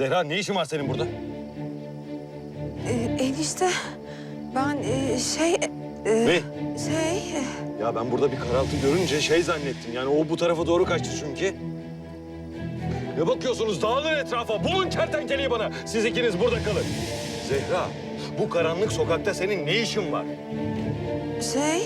Zehra ne işin var senin burada? Ee, enişte ben e, şey... e, Ne? Şey... e, Ya ben burada bir karaltı görünce şey zannettim. Yani o bu tarafa doğru kaçtı çünkü. Ne bakıyorsunuz? Dağılın etrafa. Bulun kertenkeleyi bana. Siz ikiniz burada kalın. Zehra, bu karanlık sokakta senin ne işin var? Şey...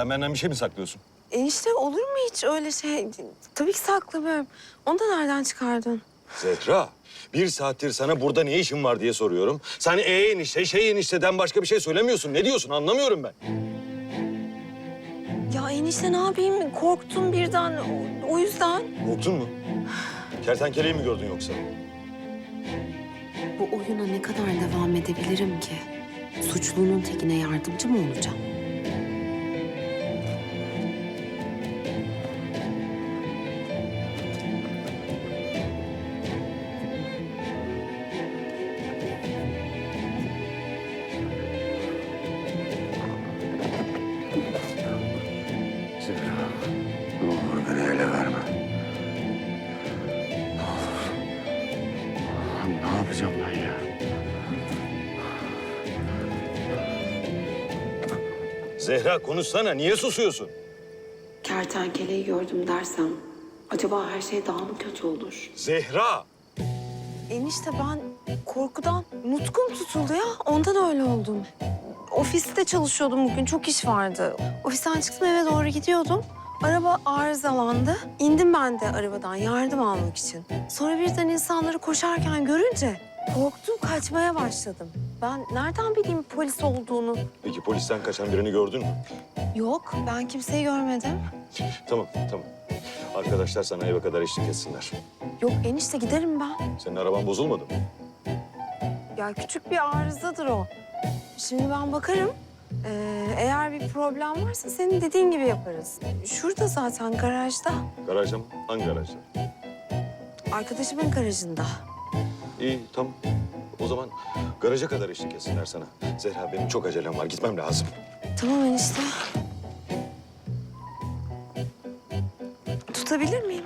Sen benden bir şey mi saklıyorsun? Enişte olur mu hiç öyle şey? Tabii ki saklamıyorum. Onu da nereden çıkardın? Zehra, bir saattir sana burada ne işin var diye soruyorum. Sen e enişte, şey enişteden başka bir şey söylemiyorsun. Ne diyorsun anlamıyorum ben. Ya enişte ne yapayım? Korktum birden. O, o yüzden. Korktun mu? Kertenkeleyi mi gördün yoksa? Bu oyuna ne kadar devam edebilirim ki? Suçlunun tekine yardımcı mı olacağım? Zehra, ne olur beni ele verme. Ne olur. Ne yapacağım ben ya? Zehra konuşsana. Niye susuyorsun? Kertenkeleyi gördüm dersem acaba her şey daha mı kötü olur? Zehra! Enişte ben korkudan nutkum tutuldu ya. Ondan öyle oldum. Ofiste çalışıyordum bugün. Çok iş vardı. Ofisten çıktım eve doğru gidiyordum. Araba arızalandı. İndim ben de arabadan yardım almak için. Sonra birden insanları koşarken görünce korktum kaçmaya başladım. Ben nereden bileyim polis olduğunu? Peki polisten kaçan birini gördün mü? Yok ben kimseyi görmedim. Tamam, tamam. Arkadaşlar sana eve kadar eşlik etsinler. Yok enişte giderim ben. Senin araban bozulmadı mı? Ya küçük bir arızadır o. Şimdi ben bakarım. Ee, eğer bir problem varsa senin dediğin gibi yaparız. Şurada zaten garajda. Garajda mı? Hangi garajda? Arkadaşımın garajında. İyi, tamam. O zaman garaja kadar eşlik etsinler sana. Zehra benim çok acelem var. Gitmem lazım. Tamam enişte. Tutabilir miyim?